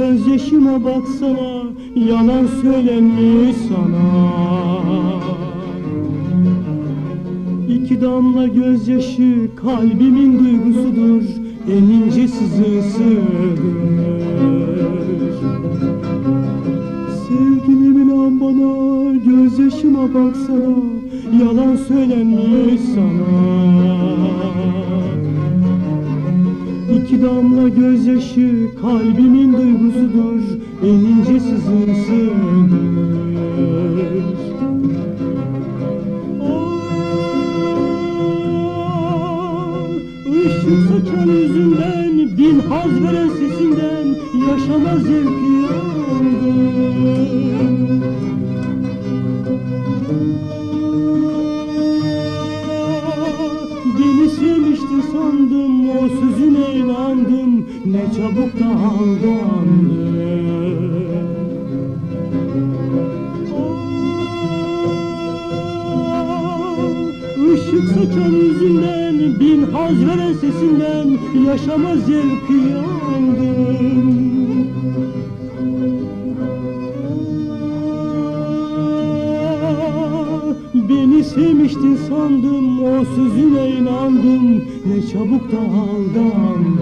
gözyaşıma baksana Yalan söylenmiş sana. İki damla gözyaşı kalbimin duygusudur En ince sızısıdır Sevgilim inan bana gözyaşıma baksana Yalan söylenmiş sana İki damla gözyaşı kalbimin duygusudur. En ince sızısıdır Ah, Işık saçan yüzünden Bin haz veren sesinden Yaşama zevki aldım. Beni sevmişti sandım O sözüne inandım Ne çabuk da aldandım Işık saçan yüzünden Bin haz veren sesinden Yaşama zevki aldım sevmiştin sandım O sözüne inandım. Ne çabuk da aldandım.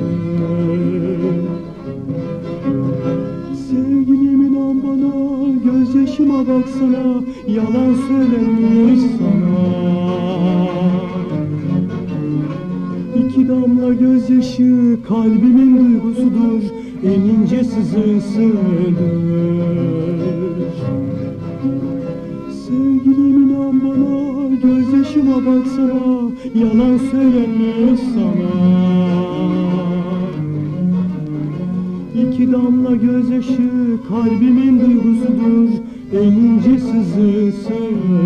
Sevgilim inan bana Gözyaşıma baksana Yalan söylenmiş sana. İki damla gözyaşı kalbimin duygusudur En ince sızısıdır gözyaşıma baksana Yalan söylenmiş sana. İki damla gözyaşı kalbimin duygusudur En ince sızısıdır